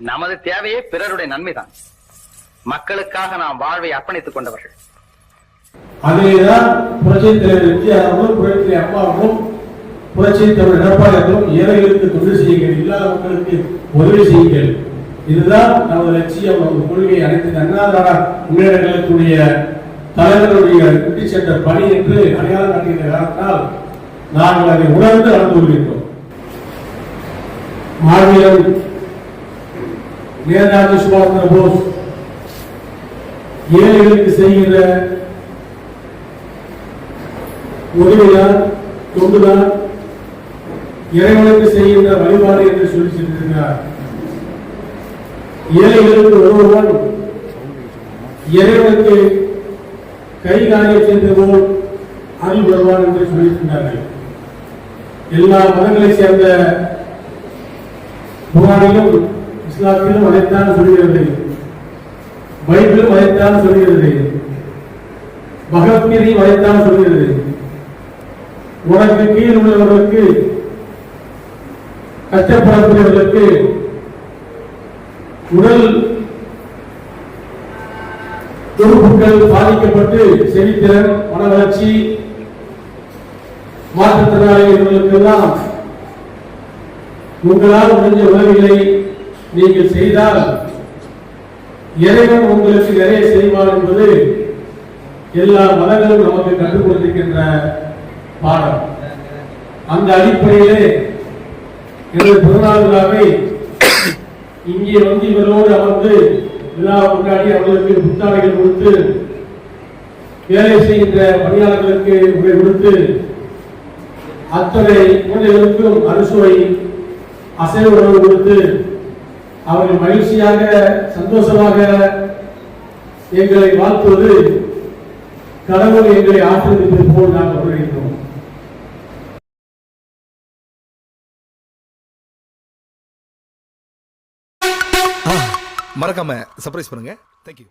நமது தேவையே பிறருடைய நன்மைதான். மக்களுக்காக நாம் வாழ்வை அர்ப்பணித்துக் கொண்டவர்கள். அதேதான் புரட்சி தலைவர் எம்ஜிஆர் அவர்களும் புரட்சி அம்மாவும் புரட்சி தலைவர் எடப்பாடி அவர்களும் ஏழைகளுக்கு தொண்டு செய்யுங்கள் இல்லாத மக்களுக்கு உதவி செய்யுங்கள் இதுதான் நமது லட்சியம் நமது கொள்கை. அனைத்து அண்ணாதார முன்னேற்றங்களுக்குரிய தலைவருடைய விட்டு சென்ற பணி என்று அடையாளம் காட்டுகின்ற காரணத்தால் நாங்கள் அதை உணர்ந்து நடந்து கொள்கின்றோம். மாநிலம் நேதாஜி சுபாஷ் சந்திர போஸ் ஏழைகளுக்கு செய்கிற உதவிதான் தொண்டுதான் இறைவனுக்கு செய்கின்ற வழிபாடு என்று சொல்லி சென்றிருக்கிறார். ஏழைகளுக்கு ஒருவர்கள் இறைவனுக்கு கை காரிய சென்ற போல் அருள் வருவான் என்று சொல்லியிருக்கிறார்கள். எல்லா மதங்களை சேர்ந்த புகாரிலும் இஸ்லாத்திலும் அதைத்தான் சொல்கிறது. பைபிளும் அதைத்தான் சொல்கிறது. பகவத்கீதையும் அதைத்தான் சொல்கிறது. உனக்கு கீழ் உள்ளவர்களுக்கு கஷ்டப்படக்கூடியவர்களுக்கு உடல் உறுப்புகள் பாதிக்கப்பட்டு செவித்திறன் மன வளர்ச்சி மாற்றுத்திறனாளிகளுக்கெல்லாம் உங்களால் முடிஞ்ச உதவிகளை நீங்கள் செய்தால் இறைவன் உங்களுக்கு நிறைய செய்வார் என்பது எல்லா மதங்களும் நமக்கு கற்றுக் கொடுத்திருக்கின்ற பாடம். அந்த அடிப்படையிலே எனது பிறநாள் விழாவை இங்கே வந்து இவரோடு அமர்ந்து விழா கொண்டாடி அவர்களுக்கு புத்தாடைகள் கொடுத்து வேலை செய்கின்ற பணியாளர்களுக்கு உரை கொடுத்து அத்தனை குழந்தைகளுக்கும் அறுசுவை அசைவ உணவு கொடுத்து அவர்கள் மகிழ்ச்சியாக சந்தோஷமாக எங்களை வாழ்த்துவது கடவுள் எங்களை ஆசிரியப்பது போல் நாங்கள் உணர்கின்றோம். மறக்காம சர்ப்ரைஸ் பண்ணுங்க. தேங்க்யூ